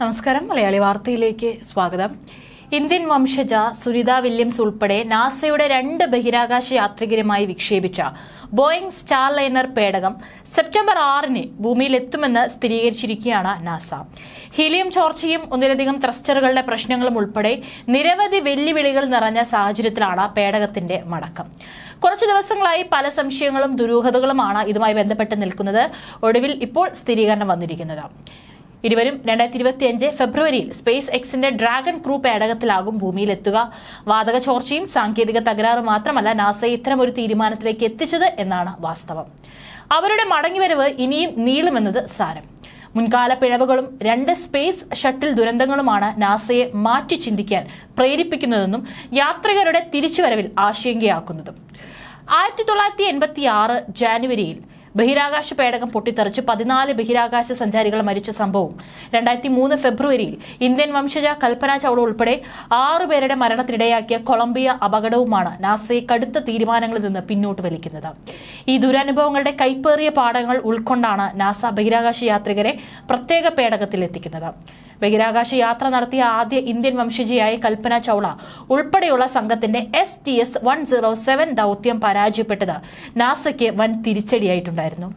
നമസ്കാരം. മലയാളി വാർത്തയിലേക്ക് സ്വാഗതം. ഇന്ത്യൻ വംശജ സുനിത വില്യംസ് ഉൾപ്പെടെ നാസയുടെ രണ്ട് ബഹിരാകാശ യാത്രികരുമായി വിക്ഷേപിച്ച ബോയിങ് സ്റ്റാർ ലൈനർ പേടകം സെപ്റ്റംബർ ആറിന് ഭൂമിയിലെത്തുമെന്ന് സ്ഥിരീകരിച്ചിരിക്കുകയാണ് നാസ. ഹീലിയം ചോർച്ചയും ഒന്നിലധികം ത്രസ്റ്ററുകളുടെ പ്രശ്നങ്ങളും ഉൾപ്പെടെ നിരവധി വെല്ലുവിളികൾ നിറഞ്ഞ സാഹചര്യത്തിലാണ് പേടകത്തിന്റെ മടക്കം. കുറച്ചു ദിവസങ്ങളായി പല സംശയങ്ങളും ദുരൂഹതകളുമാണ് ഇതുമായി ബന്ധപ്പെട്ട് നിൽക്കുന്നത്. ഒടുവിൽ ഇപ്പോൾ സ്ഥിരീകരണം വന്നിരിക്കുന്നത്. ഇരുവരും രണ്ടായിരത്തി ഇരുപത്തി അഞ്ച് ഫെബ്രുവരിയിൽ സ്പേസ് എക്സിന്റെ ഡ്രാഗൺ ക്രൂ പേടകത്തിലാകും ഭൂമിയിലെത്തുക. വാതക ചോർച്ചയും സാങ്കേതിക തകരാറും മാത്രമല്ല നാസ ഇത്തരം ഒരു തീരുമാനത്തിലേക്ക് എത്തിച്ചത് എന്നാണ് വാസ്തവം. അവരുടെ മടങ്ങിവരവ് ഇനിയും നീളുമെന്നത് സാരം. മുൻകാല പിഴവുകളും രണ്ട് സ്പേസ് ഷട്ടിൽ ദുരന്തങ്ങളുമാണ് നാസയെ മാറ്റി ചിന്തിക്കാൻ പ്രേരിപ്പിക്കുന്നതെന്നും യാത്രികരുടെ തിരിച്ചുവരവിൽ ആശങ്കയാക്കുന്നതും. ആയിരത്തി തൊള്ളായിരത്തി എൺപത്തി ആറ് ജാനുവരിയിൽ ബഹിരാകാശ പേടകം പൊട്ടിത്തെറിച്ച് പതിനാല് ബഹിരാകാശ സഞ്ചാരികൾ മരിച്ച സംഭവം രണ്ടായിരത്തി മൂന്ന് ഫെബ്രുവരിയിൽ ഇന്ത്യൻ വംശജ കൽപ്പന ചൗള ഉൾപ്പെടെ ആറുപേരുടെ മരണത്തിനിടയാക്കിയ കൊളംബിയ അപകടവുമാണ് നാസയെ കടുത്ത തീരുമാനങ്ങളിൽ നിന്ന് പിന്നോട്ട് വലിക്കുന്നത്. ഈ ദുരനുഭവങ്ങളുടെ കൈപ്പേറിയ പാഠങ്ങൾ ഉൾക്കൊണ്ടാണ് നാസ ബഹിരാകാശ യാത്രികരെ പ്രത്യേക പേടകത്തിൽ എത്തിക്കുന്നത്. ബഹിരാകാശ യാത്ര നടത്തിയ ആദ്യ ഇന്ത്യൻ വംശജിയായ കൽപ്പന ചൗള ഉൾപ്പെടെയുള്ള സംഘത്തിന്റെ S T S one zero seven ദൗത്യം പരാജയപ്പെട്ടത് നാസയ്ക്ക് വൻ തിരിച്ചടിയായിട്ടുണ്ടായിരുന്നു.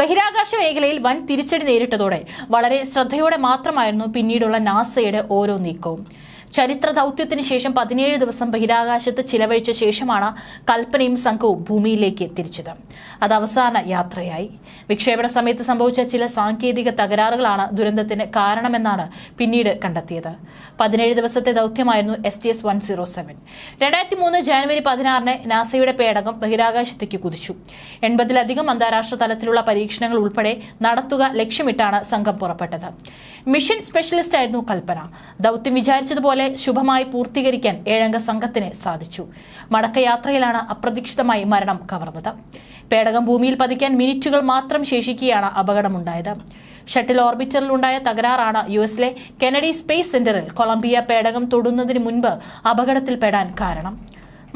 ബഹിരാകാശ മേഖലയിൽ വൻ തിരിച്ചടി നേരിട്ടതോടെ വളരെ ശ്രദ്ധയോടെ മാത്രമായിരുന്നു പിന്നീടുള്ള നാസയുടെ ഓരോ നീക്കവും. ചരിത്ര ദൗത്യത്തിന് ശേഷം പതിനേഴ് ദിവസം ബഹിരാകാശത്ത് ചിലവഴിച്ച ശേഷമാണ് കൽപ്പനയും സംഘവും ഭൂമിയിലേക്ക് തിരിച്ചത്. അത് അവസാന യാത്രയായി. വിക്ഷേപണ സമയത്ത് സംഭവിച്ച ചില സാങ്കേതിക തകരാറുകളാണ് ദുരന്തത്തിന് കാരണമെന്നാണ് പിന്നീട് കണ്ടെത്തിയത്. പതിനേഴ് ദിവസത്തെ ദൗത്യമായിരുന്നു S T S one zero seven. രണ്ടായിരത്തി മൂന്ന് ജനുവരി പതിനാറിന് നാസയുടെ പേടകം ബഹിരാകാശത്തേക്ക് കുതിച്ചു. എൺപതിലധികം അന്താരാഷ്ട്ര തലത്തിലുള്ള പരീക്ഷണങ്ങൾ ഉൾപ്പെടെ നടത്തുക ലക്ഷ്യമിട്ടാണ് സംഘം പുറപ്പെട്ടത്. മിഷൻ സ്പെഷ്യലിസ്റ്റ് ആയിരുന്നു കൽപ്പന. ദൗത്യം വിചാരിച്ചതുപോലെ ശുഭമായി പൂർത്തീകരിക്കാൻ ഏഴംഗ സംഘത്തിന് സാധിച്ചു. മടക്കയാത്രയിലാണ് അപ്രതീക്ഷിതമായി മരണം കവർന്നത്. പേടകം ഭൂമിയിൽ പതിക്കാൻ മിനിറ്റുകൾ മാത്രം ശേഷിക്കുകയാണ് അപകടമുണ്ടായത്. ഷട്ടിൽ ഓർബിറ്ററിൽ ഉണ്ടായ തകരാറാണ് യു എസിലെ കെനഡി സ്പേസ് സെന്ററിൽ കൊളംബിയ പേടകം തൊടുന്നതിന് മുൻപ് അപകടത്തിൽപ്പെടാൻ കാരണം.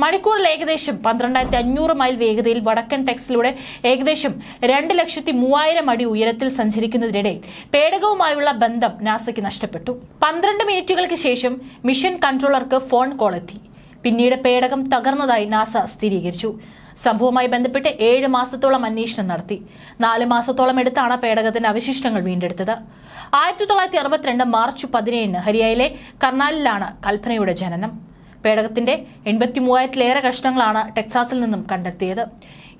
മണിക്കൂറിൽ ഏകദേശം പന്ത്രണ്ടായിരത്തി അഞ്ഞൂറ് മൈൽ വേഗതയിൽ വടക്കൻ ടെക്സിലൂടെ ഏകദേശം രണ്ട് ലക്ഷത്തി മൂവായിരം അടി ഉയരത്തിൽ സഞ്ചരിക്കുന്നതിനിടെ പേടകവുമായുള്ള ബന്ധം നാസയ്ക്ക് നഷ്ടപ്പെട്ടു. പന്ത്രണ്ട് മിനിറ്റുകൾക്ക് ശേഷം മിഷൻ കൺട്രോളർക്ക് ഫോൺ കോൾ എത്തി പിന്നീട് പേടകം തകർന്നതായി നാസ സ്ഥിരീകരിച്ചു. സംഭവവുമായി ബന്ധപ്പെട്ട് ഏഴ് മാസത്തോളം അന്വേഷണം നടത്തി. നാല് മാസത്തോളം എടുത്താണ് പേടകത്തിന്റെ അവശിഷ്ടങ്ങൾ വീണ്ടെടുത്തത്. ആയിരത്തി തൊള്ളായിരത്തി അറുപത്തിരണ്ട് മാർച്ച് പതിനേഴിന് ഹരിയാനയിലെ കർണാലിലാണ് കൽപ്പനയുടെ ജനനം. പേടകത്തിന്റെ എൺപത്തി മൂവായിരത്തിലേറെ കഷ്ണങ്ങളാണ് ടെക്സാസിൽ നിന്നും കണ്ടെത്തിയത്.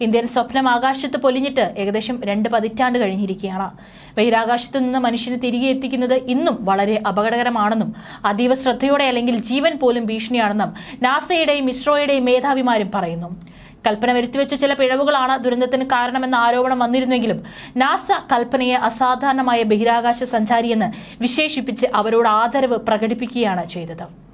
ഇന്ത്യൻ സ്വപ്നം ആകാശത്ത് പൊലിഞ്ഞിട്ട് ഏകദേശം രണ്ട് പതിറ്റാണ്ട് കഴിഞ്ഞിരിക്കുകയാണ്. ബഹിരാകാശത്ത് നിന്ന് മനുഷ്യനെ തിരികെ എത്തിക്കുന്നത് ഇന്നും വളരെ അപകടകരമാണെന്നും അതീവ ശ്രദ്ധയോടെ അല്ലെങ്കിൽ ജീവൻ പോലും ഭീഷണിയാണെന്നും നാസയുടെയും ഇസ്രോയുടെയും മേധാവിമാരും പറയുന്നു. കൽപ്പന വരുത്തിവെച്ച ചില പിഴവുകളാണ് ദുരന്തത്തിന് കാരണമെന്ന ആരോപണം വന്നിരുന്നെങ്കിലും നാസ കൽപ്പനയെ അസാധാരണമായ ബഹിരാകാശ സഞ്ചാരിയെന്ന് വിശേഷിപ്പിച്ച് അവരോട് ആദരവ് പ്രകടിപ്പിക്കുകയാണ് ചെയ്തത്.